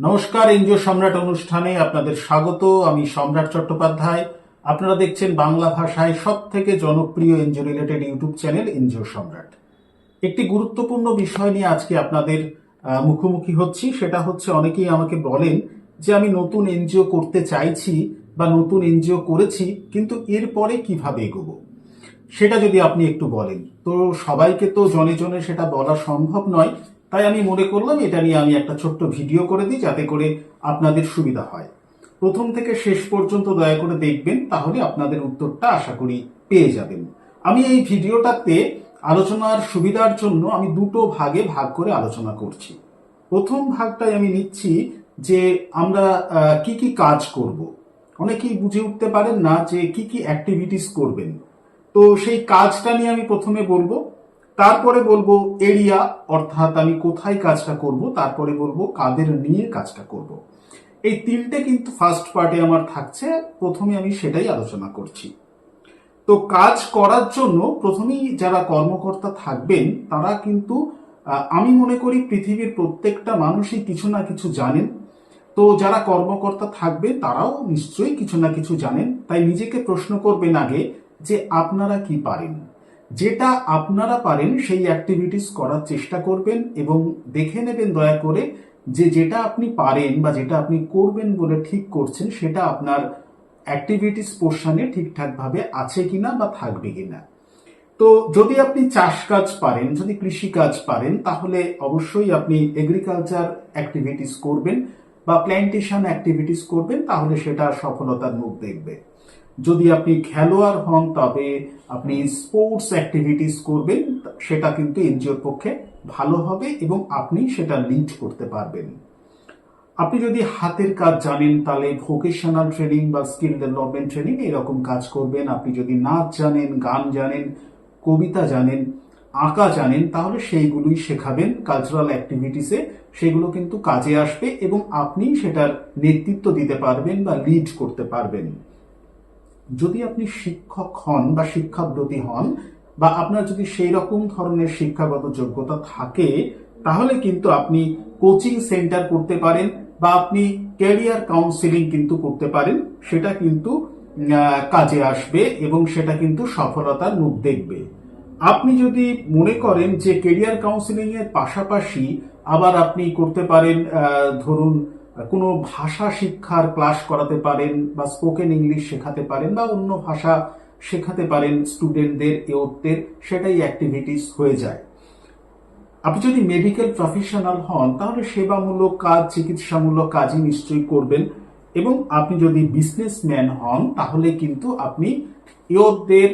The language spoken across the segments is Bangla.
নমস্কার, এনজিও সম্রাট অনুষ্ঠানে আপনাদের স্বাগত। আমি সম্রাট চট্টোপাধ্যায়। আপনারা দেখছেন বাংলা ভাষায় সব থেকে জনপ্রিয় NGO related YouTube channel NGO Samrat. একটি গুরুত্বপূর্ণ বিষয় নিয়ে আজকে আপনাদের মুখোমুখি হচ্ছি। সেটা হচ্ছে অনেকেই আমাকে বলেন যে আমি নতুন এনজিও করতে চাইছি বা নতুন এনজিও করেছি, কিন্তু এরপরে কীভাবে এগোবো? সেটা যদি আপনি একটু বলেন। তো সবাইকে তো জনে জনে সেটা বলা সম্ভব নয়। তাই আমি মনে করলাম, এটা নিয়ে আমি একটা ছোট্ট ভিডিও করে দিই যাতে করে আপনাদের সুবিধা হয়। প্রথম থেকে শেষ পর্যন্ত দয়া করে দেখবেন, তাহলে আপনাদের উত্তরটা আশা করি পেয়ে যাবেন। আমি এই ভিডিওটাতে আলোচনার সুবিধার জন্য আমি দুটো ভাগে ভাগ করে আলোচনা করছি। প্রথম ভাগটাই আমি নিচ্ছি যে আমরা কি কি কাজ করব। অনেকেই বুঝে উঠতে পারেন না যে কি কি অ্যাক্টিভিটিস করবেন। তো সেই কাজটা নিয়ে আমি প্রথমে বলব। তারপরে বলব এরিয়া, অর্থাৎ আমি কোথায় কাজটা করব, তারপরে বলব কাদের নিয়ে কাজটা করব। এই তিনটে কিন্তু ফার্স্ট পার্টে আমার থাকছে, প্রথমে আমি সেটাই আলোচনা করছি। তো কাজ করার জন্য প্রথমেই যারা কর্মকর্তা থাকবেন, তারা কিন্তু আমি মনে করি পৃথিবীর প্রত্যেকটা মানুষই কিছু না কিছু জানেন। তো যারা কর্মকর্তা থাকবে তারাও নিশ্চয়ই কিছু না কিছু জানেন। তাই নিজেকে প্রশ্ন করবেন আগে যে আপনারা কি পারেন? যেটা আপনারা পারেন সেই অ্যাক্টিভিটিস করার চেষ্টা করবেন এবং দেখে নেবেন দয়া করে যে যেটা আপনি পারেন বা যেটা আপনি করবেন বলে ঠিক করছেন সেটা আপনার অ্যাক্টিভিটিস পোর্শনে ঠিকঠাকভাবে আছে কিনা বা থাকবে কিনা। তো যদি আপনি চাষ কাজ পারেন, যদি কৃষি কাজ পারেন, তাহলে অবশ্যই আপনি এগ্রিকালচার অ্যাক্টিভিটিস করবেন বা প্ল্যান্টেশন অ্যাক্টিভিটিস করবেন, তাহলে সেটা সফলতার মুখ দেখবে। যদি আপনি খেলোয়াড় হন, তবে আপনি স্পোর্টস অ্যাক্টিভিটিস করবেন, সেটা কিন্তু এনজিওর পক্ষে ভালো হবে এবং আপনি সেটা লিড করতে পারবেন। আপনি যদি হাতের কাজ জানেন, তাহলে ভোকেশনাল ট্রেনিং বা স্কিল ডেভেলপমেন্ট ট্রেনিং এরকম কাজ করবেন। আপনি যদি নাচ জানেন, গান জানেন, কবিতা জানেন, আঁকা জানেন, তাহলে সেইগুলোই শেখাবেন। কালচারাল অ্যাক্টিভিটিসে সেগুলো কিন্তু কাজে আসবে এবং আপনি সেটার নেতৃত্ব দিতে পারবেন বা লিড করতে পারবেন। যদি আপনি শিক্ষক হন বা শিক্ষাব্রতী হন বা আপনার যদি সেই রকম ধরনের শিক্ষাগত যোগ্যতা থাকে, তাহলে কিন্তু আপনি কোচিং সেন্টার করতে পারেন বা আপনি ক্যারিয়ার কাউন্সিলিং কিন্তু করতে পারেন। সেটা কিন্তু কাজে আসবে এবং সেটা কিন্তু সফলতার মুখ দেখবে। আপনি যদি মনে করেন যে কেরিয়ার কাউন্সিলিং এর পাশাপাশি আবার আপনি করতে পারেন ধরুন কোনো ভাষা শিক্ষার ক্লাস করাতে পারেন বা স্পোকেন ইংলিশ শেখাতে পারেন বা অন্য ভাষা শেখাতে পারেন স্টুডেন্টদের এওরদের সেটাই অ্যাক্টিভিটিস হয়ে যায়। আপনি যদি মেডিকেল প্রফেশনাল হন, তাহলে সেবামূলক কাজ, চিকিৎসামূলক কাজই নিশ্চয়ই করবেন এবং আপনি যদি বিজনেসম্যান হন, তাহলে কিন্তু আপনি ইয়রদের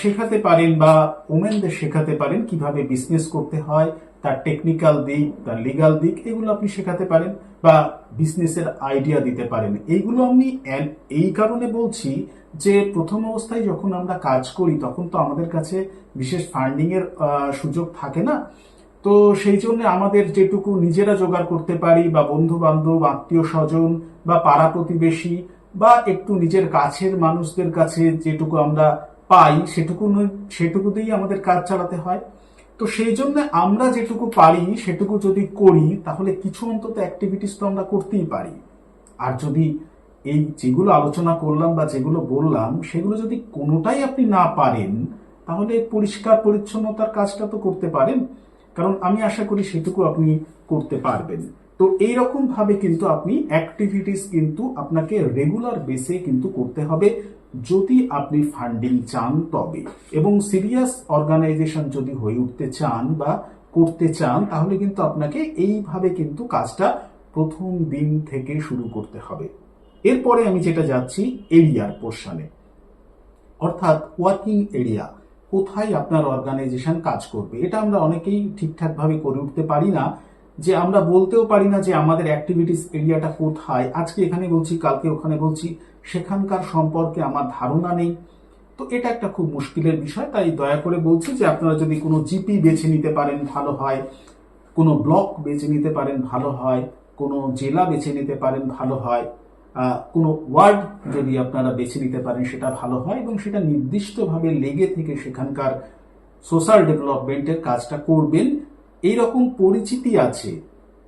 শেখাতে পারেন বা ওমেনদের শেখাতে পারেন কীভাবে বিজনেস করতে হয় তার টেকনিক্যাল দিক, তার লিগাল দিক, এগুলো আপনি শেখাতে পারেন বা বিজনেসের আইডিয়া দিতে পারেন। এইগুলো আমি এই কারণে বলছি যে প্রথম অবস্থায় যখন আমরা কাজ করি, তখন তো আমাদের কাছে বিশেষ ফান্ডিং এর সুযোগ থাকে না। তো সেই জন্য আমাদের যেটুকু নিজেরা জোগাড় করতে পারি বা বন্ধু বান্ধব আত্মীয় স্বজন বা পাড়া প্রতিবেশী বা একটু নিজের কাছের মানুষদের কাছে যেটুকু আমরা পাই সেটুকু সেটুকুতেই আমাদের কাজ চালাতে হয়। তো সেই জন্য আমরা যেটুকু পারি, সেটুকু যদি করি, তাহলে কিছু অন্তত অ্যাক্টিভিটিস তো আমরা করতেই পারি। আর যদি এই যেগুলো আলোচনা করলাম বা যেগুলো বললাম, সেগুলো যদি কোনোটাই আপনি না পারেন, তাহলে পরিষ্কার পরিচ্ছন্নতার কাজটা তো করতে পারেন। কারণ আমি আশা করি সেটুকু আপনি করতে পারবেন। তো এই রকম ভাবে কিন্তু আপনি অ্যাক্টিভিটিস কিন্তু আপনাকে রেগুলার বেসে কিন্তু করতে হবে। যদি আপনি ফান্ডিং চান তবে এবং সিরিয়াস অর্গানাইজেশন যদি হয়ে উঠতে চান বা করতে চান, তাহলে কিন্তু আপনাকে এইভাবে কিন্তু কাজটা প্রথম দিন থেকে শুরু করতে হবে। এরপরে আমি যেটা যাচ্ছি এরিয়ার পোর্শনে অর্থাৎ ওয়ার্কিং এরিয়া কোথায় আপনার অর্গানাইজেশন কাজ করবে, এটা আমরা অনেকেই ঠিকঠাকভাবে করে উঠতে পারি না। যে আমরা বলতেও পারি না যে আমাদের অ্যাক্টিভিটিস এরিয়াটা কোথায়। আজকে এখানে বলছি, কালকে ওখানে বলছি, সেখানকার সম্পর্কে আমার ধারণা নেই। তো এটা একটা খুব মুশকিলের বিষয়, তাই দয়া করে বলছি যে আপনারা যদি কোনো জিপি বেছে নিতে পারেন, ভালো হয়। কোনো ব্লক বেছে নিতে পারেন, ভালো হয়। কোনো জেলা বেছে নিতে পারেন, ভালো হয়। কোনো ওয়ার্ড যদি আপনারা বেছে নিতে পারেন, সেটা ভালো হয় এবং সেটা নির্দিষ্টভাবে লেগে থেকে সেখানকার সোশ্যাল ডেভেলপমেন্টের কাজটা করবেন। এই রকম পরিচিতি আছে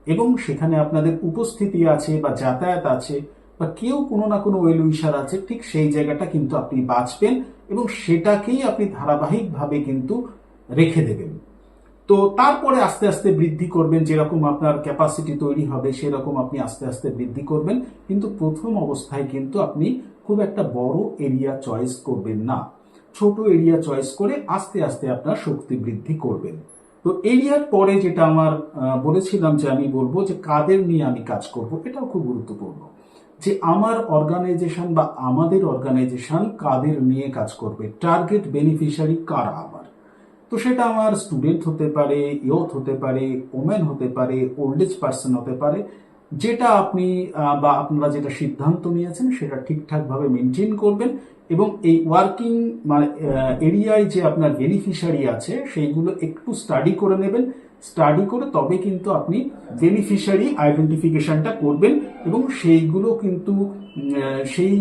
এবং সেখানে আপনাদের উপস্থিতি আছে বা যাতায়াত আছে বা কেউ কোনো না কোনো ওয়েল উইশার আছে, ঠিক সেই জায়গাটা কিন্তু আপনি বাঁচবেন এবং সেটাকেই আপনি ধারাবাহিকভাবে কিন্তু রেখে দেবেন। তো তারপরে আস্তে আস্তে বৃদ্ধি করবেন, যেরকম আপনার ক্যাপাসিটি তৈরি হবে সেরকম আপনি আস্তে আস্তে বৃদ্ধি করবেন, কিন্তু প্রথম অবস্থায় কিন্তু আপনি খুব একটা বড় এরিয়া চয়েস করবেন না। ছোট এরিয়া চয়েস করে আস্তে আস্তে আপনার শক্তি বৃদ্ধি করবেন। তো এরিয়ার পরে যেটা আমার বলেছিলাম যে আমি বলব যে কাদের নিয়ে আমি কাজ করব, এটাও খুব গুরুত্বপূর্ণ। যে আমার অর্গানাইজেশন বা আমাদের অর্গানাইজেশন কাদের নিয়ে কাজ করবে টার্গেট বেনিফিশিয়ারি কারা আমার? তো সেটা আমার স্টুডেন্ট হতে পারে ইয়থ হতে পারে ওমেন হতে পারে ওল্ড এজ পার্সন হতে পারে যেটা আপনি বা আপনারা যেটা সিদ্ধান্ত নিয়েছেন সেটা ঠিকঠাকভাবে মেনটেন করবেন এবং এই ওয়ার্কিং মানে এরিয়ায় যে আপনার বেনিফিশিয়ারি আছে সেইগুলো একটু স্টাডি করে নেবেন। স্টাডি করে তবে কিন্তু আপনি বেনিফিশিয়ারি আইডেন্টিফিকেশনটা করবেন এবং সেইগুলো কিন্তু সেই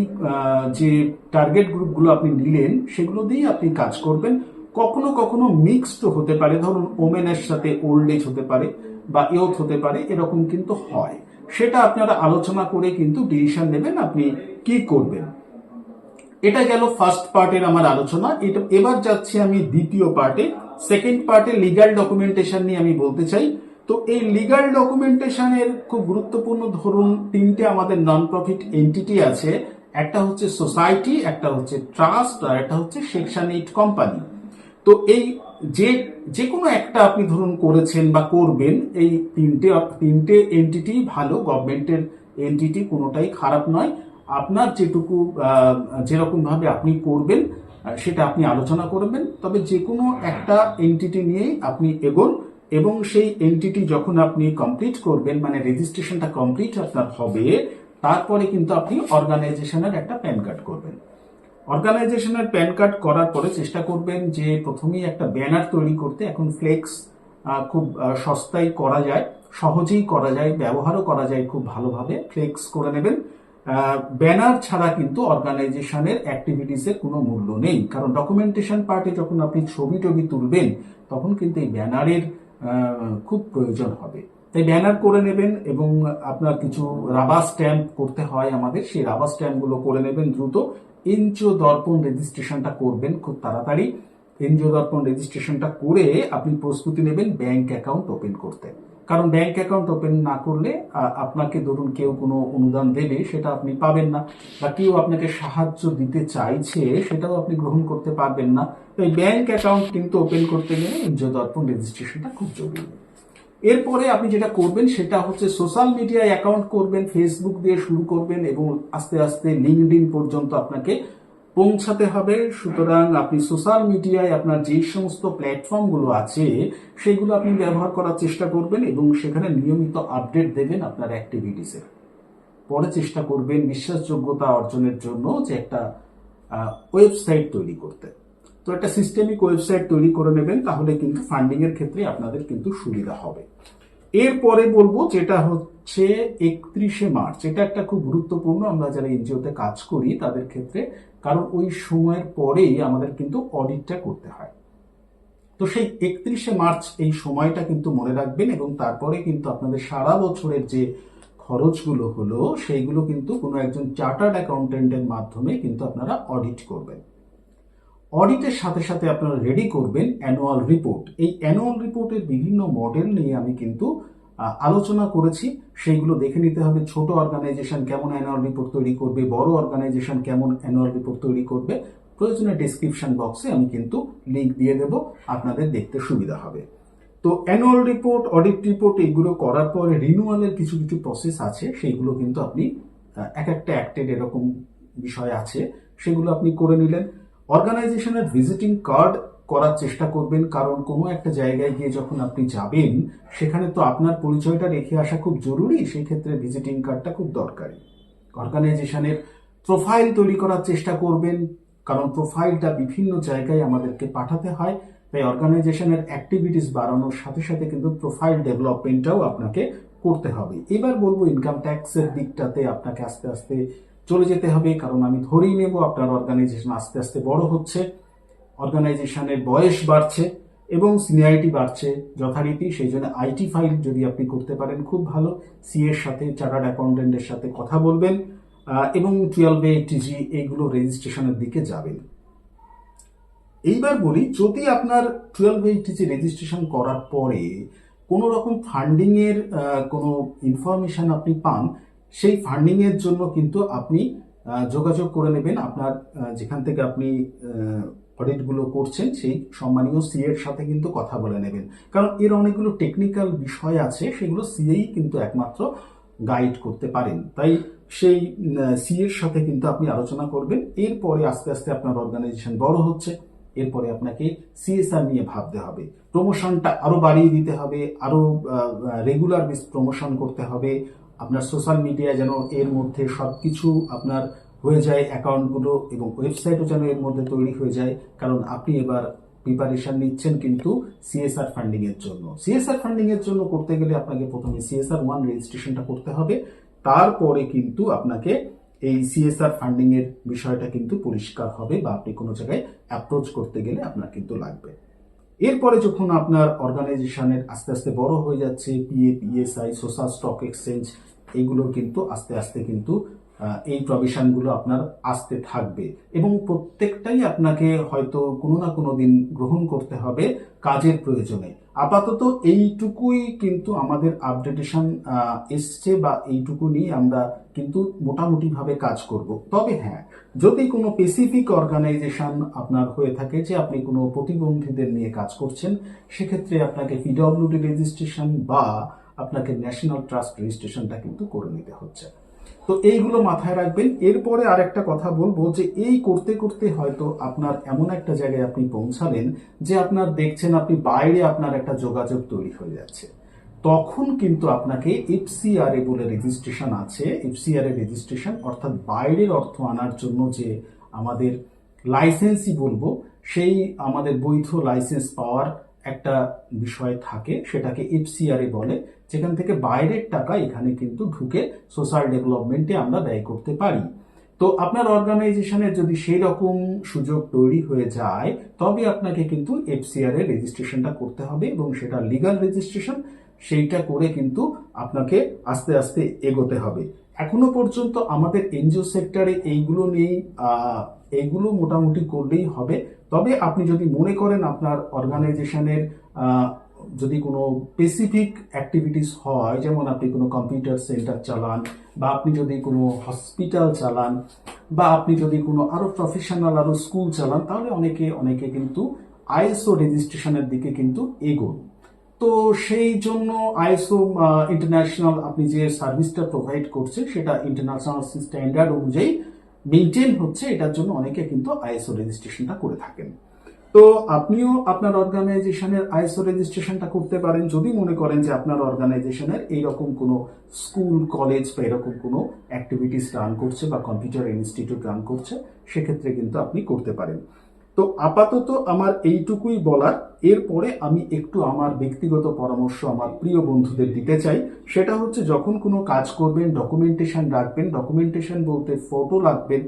যে টার্গেট গ্রুপগুলো আপনি নিলেন সেগুলো দিয়েই আপনি কাজ করবেন। কখনো কখনো মিক্সড হতে পারে। ধরুন ওমেনের সাথে ওল্ড এজ হতে পারে বা ইয়থ হতে পারে, এরকম কিন্তু হয়। সেটা আপনারা আলোচনা করে কিন্তু ডিসিশন নেবেন আপনি কি করবেন। এটা গেল ফার্স্ট পার্টের আমার আলোচনা। এটা, এবার যাচ্ছি আমি দ্বিতীয় পার্টে সেকেন্ড পার্টে লিগ্যাল ডকুমেন্টেশন নিয়ে আমি বলতে চাই। তো এই লিগ্যাল ডকুমেন্টেশনের খুব গুরুত্বপূর্ণ ধরুন তিনটে আমাদের নন প্রফিট এন্টিটি আছে। একটা হচ্ছে সোসাইটি একটা হচ্ছে ট্রাস্ট আর একটা হচ্ছে সেকশন এইট কোম্পানি তো এই যে যে কোনো একটা আপনি ধরুন করেছেন বা করবেন এই তিনটে তিনটে এন্টিটি ভালো গভর্নমেন্টের এনটিটি কোনোটাই খারাপ নয়। আপনার যেটুকু আহ, যেরকম ভাবে আপনি করবেন সেটা আপনি আলোচনা করবেন। তবে যে কোনো একটা এনটিটি নিয়েই আপনি এগোন এবং সেই এনটিটি যখন আপনি কমপ্লিট করবেন মানে রেজিস্ট্রেশনটা কমপ্লিট আপনার হবে তারপরে কিন্তু আপনি অর্গানাইজেশনের একটা প্যান কার্ড করবেন। অর্গানাইজেশনের প্যান কার্ড করার পরে চেষ্টা করবেন যে প্রথমেই একটা ব্যানার তৈরি করতে। এখন ফ্লেক্স খুব সস্তায় করা যায়, সহজেই করা যায়, ব্যবহারও করা যায় খুব ভালোভাবে। ফ্লেক্স করে নেবেন। ব্যানার ছাড়া কিন্তু অর্গানাইজেশনের অ্যাক্টিভিটিসের কোনো মূল্য নেই। কারণ ডকুমেন্টেশন পার্টে যখন আপনি ছবি টবি তুলবেন, তখন কিন্তু এই ব্যানারের খুব প্রয়োজন হবে। তাই ব্যানার করে নেবেন এবং আপনার কিছু রাবার স্ট্যাম্প করতে হয় আমাদের। সেই রাবার স্ট্যাম্পগুলো করে নেবেন দ্রুত। এনজিও দর্পণ রেজিস্ট্রেশনটা করবেন খুব তাড়াতাড়ি। এনজিও দর্পণ রেজিস্ট্রেশনটা করে আপনি প্রস্তুতি নেবেন ব্যাংক অ্যাকাউন্ট ওপেন করতে। কারণ ব্যাংক অ্যাকাউন্ট ওপেন না করলে আপনাকে ধরুন কেউ কোনো অনুদান দেবে, সেটা আপনি পাবেন না। বা কেউ আপনাকে সাহায্য দিতে চাইছে, সেটাও আপনি গ্রহণ করতে পারবেন না। তাই ব্যাংক অ্যাকাউন্ট কিন্তু ওপেন করতে গেলে এনজিও দর্পণ রেজিস্ট্রেশনটা খুব জরুরি। এরপরে আপনি যেটা করবেন, সেটা হচ্ছে সোশ্যাল মিডিয়ায় অ্যাকাউন্ট করবেন ফেসবুক দিয়ে শুরু করবেন এবং আস্তে আস্তে লিঙ্কড পর্যন্ত আপনাকে পৌঁছাতে হবে। সুতরাং আপনি সোশ্যাল মিডিয়ায় আপনার যে সমস্ত প্ল্যাটফর্মগুলো আছে, সেগুলো আপনি ব্যবহার করার চেষ্টা করবেন এবং সেখানে নিয়মিত আপডেট দেবেন আপনার অ্যাক্টিভিটিসের পরে চেষ্টা করবেন বিশ্বাসযোগ্যতা অর্জনের জন্য যে একটা ওয়েবসাইট তৈরি করতে। তো একটা সিস্টেমিক ওয়েবসাইট তৈরি করে নেবেন, তাহলে কিন্তু ফান্ডিং এর ক্ষেত্রে আপনাদের কিন্তু সুবিধা হবে। এরপরে বলব যেটা হচ্ছে একত্রিশে মার্চ। এটা একটা খুব গুরুত্বপূর্ণ, আমরা যারা এনজিওতে কাজ করি, তাদের ক্ষেত্রে, কারণ ওই সময়ের পরেই আমাদের কিন্তু অডিটটা করতে হয়। তো সেই একত্রিশে মার্চ এই সময়টা কিন্তু মনে রাখবেন, এবং তারপরে কিন্তু আপনাদের সারা বছরের যে খরচগুলো হলো, সেইগুলো কিন্তু কোনো একজন চার্টার্ড অ্যাকাউন্টেন্টের মাধ্যমে কিন্তু আপনারা অডিট করবেন। অডিটের সাথে সাথে আপনারা রেডি করবেন অ্যানুয়াল রিপোর্ট এই অ্যানুয়াল রিপোর্টের বিভিন্ন মডেল নিয়ে আমি কিন্তু আলোচনা করেছি। সেইগুলো দেখে নিতে হবে ছোট অর্গানাইজেশন কেমন অ্যানুয়াল রিপোর্ট তৈরি করবে, বড় অর্গানাইজেশন কেমন অ্যানুয়াল রিপোর্ট তৈরি করবে। প্রয়োজনে ডেসক্রিপশন বক্সে আমি কিন্তু লিংক দিয়ে দেব, আপনাদের দেখতে সুবিধা হবে। তো অ্যানুয়াল রিপোর্ট অডিট রিপোর্ট এইগুলো করার পরে রিনুয়ালের কিছু কিছু প্রসেস আছে, সেইগুলো কিন্তু আপনি এক একটা অ্যাক্টেড এরকম বিষয় আছে, সেগুলো আপনি করে নিলেন। অর্গানাইজেশনের ভিজিটিং কার্ড করার চেষ্টা করবেন, কারণ কোনো একটা জায়গায় গিয়ে যখন আপনি যাবেন, সেখানে তো আপনার পরিচয়টা রেখে আসা খুব জরুরি, সেই ক্ষেত্রে ভিজিটিং কার্ডটা খুব দরকারি। অর্গানাইজেশনের প্রোফাইল তৈরি করার চেষ্টা করবেন, কারণ প্রোফাইলটা বিভিন্ন জায়গায় আমাদেরকে পাঠাতে হয়, তাই অর্গানাইজেশনের অ্যাক্টিভিটিস বাড়ানোর সাথে সাথে কিন্তু প্রোফাইল ডেভেলপমেন্টটাও আপনাকে করতে হবে। এবার বলব ইনকাম ট্যাক্সের দিকটাতে আপনাকে আস্তে আস্তে চলে যেতে হবে কারণ আমি ধরেই নেব আপনার অর্গানাইজেশন আস্তে আস্তে বড় হচ্ছে অর্গানাইজেশনের বয়স বাড়ছে এবং সিনিয়রিটি বাড়ছে যথারীতি সেই জন্য আইটি ফাইল যদি আপনি করতে পারেন খুব ভালো সি এর সাথে চার্টার্ড অ্যাকাউন্টেন্টের সাথে কথা বলবেন এবং টুয়েলভে টিজি এইগুলো রেজিস্ট্রেশনের দিকে যাবেন। এইবার বলি যদি আপনার টুয়েলভ এইটিসি রেজিস্ট্রেশন করার পরে কোনো রকম ফান্ডিং এর আহ, কোনো ইনফরমেশন আপনি পান সেই ফান্ডিং এর জন্য কিন্তু আপনি যোগাযোগ করে নেবেন। আপনার যেখান থেকে আপনি অডিটগুলো করছেন, সেই সম্মানীয় সি এর সাথে কিন্তু কথা বলে নেবেন। কারণ এর অনেকগুলো টেকনিক্যাল বিষয় আছে, সেগুলো সিএই কিন্তু একমাত্র গাইড করতে পারেন। তাই সেই সি এর সাথে কিন্তু আপনি আলোচনা করবেন। এরপরে আস্তে আস্তে আপনার অর্গানাইজেশন বড় হচ্ছে। এরপরে আপনাকে সিএসআর নিয়ে ভাবতে হবে। প্রমোশনটা আরও বাড়িয়ে দিতে হবে। আরও রেগুলার বেস প্রমোশন করতে হবে। আপনার সোশ্যাল মিডিয়া যেন এর মধ্যে সবকিছু আপনার হয়ে যায় অ্যাকাউন্টগুলো এবং ওয়েবসাইটও যেন এর মধ্যে তৈরি হয়ে যায়। কারণ আপনি এবার প্রিপারেশন নিচ্ছেন কিন্তু সিএসআর ফান্ডিং এর জন্য। সিএসআর ফান্ডিং এর জন্য করতে গেলে আপনাকে প্রথমে সিএসআর ওয়ান রেজিস্ট্রেশনটা করতে হবে। তারপরে কিন্তু আপনাকে এই সিএসআর ফান্ডিং এর বিষয়টা কিন্তু পরিষ্কার হবে বা আপনি কোনো জায়গায় অ্যাপ্রোচ করতে গেলে আপনার কিন্তু লাগবে। এরপরে যখন আপনার অর্গানাইজেশনের আস্তে আস্তে বড় হয়ে যাচ্ছে PA PSI social stock exchange এইগুলো কিন্তু আস্তে আস্তে কিন্তু এই প্রভিশনগুলো আপনার আসতে থাকবে। এবং প্রত্যেকটাই আপনাকে হয়তো কোনো না কোনো দিন গ্রহণ করতে হবে কাজের প্রয়োজনে। আপাতত এইটুকুই কিন্তু আমাদের আপডেটেশন এসছে বা এইটুকু নিয়ে আমরা কিন্তু মোটামুটিভাবে কাজ করব। তবে হ্যাঁ যদি কোনো স্পেসিফিক অর্গানাইজেশন আপনার হয়ে থাকে যে আপনি কোনো প্রতিবন্ধীদের নিয়ে কাজ করছেন, সেক্ষেত্রে আপনাকে পিডব্লিউডি রেজিস্ট্রেশন বা আপনাকে ন্যাশনাল ট্রাস্ট রেজিস্ট্রেশনটা কিন্তু করে নিতে হচ্ছে। তো এইগুলো মাথায় রাখবেন। এরপরে আরেকটা কথা বলব যে এই করতে করতে হয়তো আপনার এমন একটা জায়গায় আপনি পৌঁছালেন যে আপনার দেখছেন আপনি বাইরে আপনার একটা যোগাযোগ তৈরি হয়ে যাচ্ছে। তখন কিন্তু আপনাকে এফসিআর এ বলে রেজিস্ট্রেশন আছে। এফসিআর এ রেজিস্ট্রেশন অর্থাৎ বাইরের অর্থ আনার জন্য যে আমাদের লাইসেন্সই বলব, সেই আমাদের বৈধ লাইসেন্স পাওয়ার একটা বিষয় থাকে, সেটাকে এফসিআর এ বলে, যেখান থেকে বাইরের টাকা এখানে কিন্তু ঢুকে সোশ্যাল ডেভেলপমেন্টে আমরা ব্যয় করতে পারি। তো আপনার অর্গানাইজেশনের যদি সেই রকম সুযোগ তৈরি হয়ে যায় তবে আপনাকে কিন্তু এফসিআর এর রেজিস্ট্রেশনটা করতে হবে এবং সেটা লিগাল রেজিস্ট্রেশন সেইটা করে কিন্তু আপনাকে আস্তে আস্তে এগোতে হবে। এখনও পর্যন্ত আমাদের এনজিও সেক্টরে এইগুলো নিয়েই এইগুলো মোটামুটি করলেই হবে। তবে আপনি যদি মনে করেন আপনার অর্গানাইজেশনের যদি কোনো স্পেসিফিক অ্যাক্টিভিটিস হয়, যেমন আপনি কোনো কম্পিউটার সেন্টার চালান, বা আপনি যদি কোনো হসপিটাল চালান, বা আপনি যদি কোনো আরও প্রফেশনাল আরও স্কুল চালান, তাহলে অনেকে অনেকে কিন্তু আইএসও রেজিস্ট্রেশনের দিকে কিন্তু এগোন। তো সেই জন্য আইএসও ইন্টারন্যাশনাল আপনি যে সার্ভিসটা প্রোভাইড করছে, সেটা ইন্টারন্যাশনাল স্ট্যান্ডার্ড অনুযায়ী মেনটেন হচ্ছে, এটার জন্য অনেকে কিন্তু আইএসও রেজিস্ট্রেশনটা করে থাকেন। তো আপনিও আপনার অর্গানাইজেশনের আইএসও রেজিস্ট্রেশনটা করতে পারেন। যদি মনে করেন যে আপনার অর্গানাইজেশনের এইরকম কোনো স্কুল কলেজ বা এরকম কোনো অ্যাক্টিভিটিস রান করছে বা কম্পিউটার ইনস্টিটিউট রান করছে, সেক্ষেত্রে কিন্তু আপনি করতে পারেন। তো আপাতত আমার এইটুকুই বলার। এরপরে আমি একটু আমার ব্যক্তিগত পরামর্শ আমার প্রিয় বন্ধুদের দিতে চাই। সেটা হচ্ছে যখন কোনো কাজ করবেন ডকুমেন্টেশন রাখবেন ডকুমেন্টেশন বলতে ফটো রাখবেন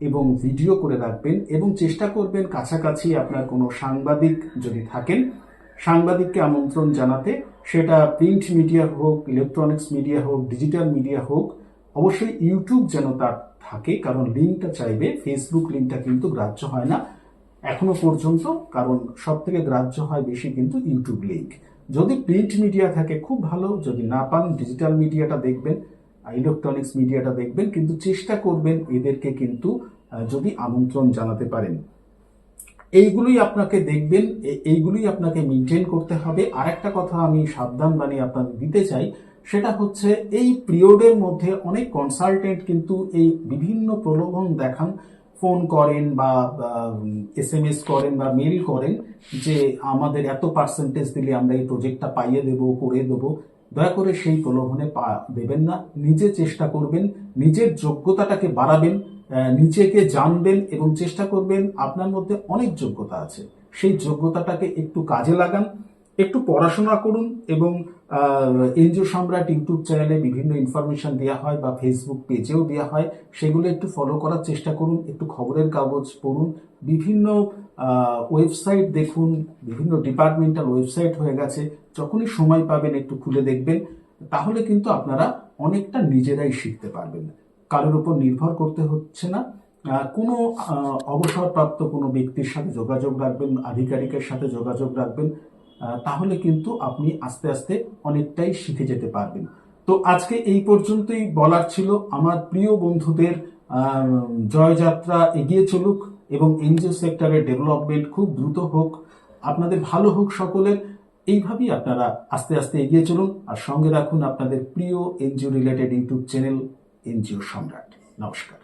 এবং ভিডিও করে রাখবেন এবং চেষ্টা করবেন কাছাকাছি আপনার কোনো সাংবাদিক যদি থাকেন, সাংবাদিককে আমন্ত্রণ জানাতে। সেটা প্রিন্ট মিডিয়া হোক ইলেকট্রনিক্স মিডিয়া হোক ডিজিটাল মিডিয়া হোক, অবশ্যই ইউটিউব যেন তার থাকে, কারণ লিঙ্কটা চাইবে ফেসবুক লিঙ্কটা কিন্তু গ্রাহ্য হয় না। এখনও পর্যন্ত, কারণ সব থেকে গ্রাহ্য হয় বেশি কিন্তু ইউটিউব লিঙ্ক যদি প্রিন্ট মিডিয়া থাকে, খুব ভালো। যদি না পান ডিজিটাল মিডিয়াটা দেখবেন ইলেকট্রনিক্স মিডিয়াটা দেখবেন, কিন্তু চেষ্টা করবেন এদেরকে কিন্তু যদি আমন্ত্রণ জানাতে পারেন। এইগুলোই আপনাকে দেখবেন এইগুলোই আপনাকে মেনটেন করতে হবে। আরেকটা কথা আমি সাবধান বানিয়ে আপনাকে দিতে চাই, সেটা হচ্ছে এই পিরিয়ডের মধ্যে অনেক কনসালটেন্ট কিন্তু এই বিভিন্ন প্রলোভন দেখান ফোন করেন বা এস এম এস করেন বা মেল করেন যে আমাদের এত পার্সেন্টেজ দিলে আমরা এই প্রজেক্টটা পাইয়ে দেবো, করে দেবো। দয়া করে সেই প্রলোভনে পা দেবেন না। নিজে চেষ্টা করবেন, নিজের যোগ্যতাটাকে বাড়াবেন নিজেকে জানবেন এবং চেষ্টা করবেন আপনার মধ্যে অনেক যোগ্যতা আছে। সেই যোগ্যতাটাকে একটু কাজে লাগান, একটু পড়াশোনা করুন এবং এনজিও সম্রাট ইউটিউব চ্যানেলে বিভিন্ন ইনফরমেশন দেওয়া হয় বা ফেসবুক পেজেও দেওয়া হয়। সেগুলো একটু ফলো করার চেষ্টা করুন, একটু খবরের কাগজ পড়ুন। বিভিন্ন ওয়েবসাইট দেখুন, বিভিন্ন ডিপার্টমেন্টাল ওয়েবসাইট হয়ে গেছে। যখনই সময় পাবেন একটু খুলে দেখবেন, তাহলে কিন্তু আপনারা অনেকটা নিজেরাই শিখতে পারবেন। কারোর উপর নির্ভর করতে হচ্ছে না। কোনো অবসরপ্রাপ্ত কোনো ব্যক্তির সাথে যোগাযোগ রাখবেন, আধিকারিকের সাথে যোগাযোগ রাখবেন। তাহলে কিন্তু আপনি আস্তে আস্তে অনেকটাই শিখে যেতে পারবেন। তো আজকে এই পর্যন্তই বলার ছিল। আমার প্রিয় বন্ধুদের জয়যাত্রা এগিয়ে চলুক এবং এনজিও সেক্টরের ডেভেলপমেন্ট খুব দ্রুত হোক। আপনাদের ভালো হোক সকলের। এইভাবেই আপনারা আস্তে আস্তে এগিয়ে চলুন। আর সঙ্গে রাখুন আপনাদের প্রিয় NGO related YouTube channel, NGO Samrat. নমস্কার।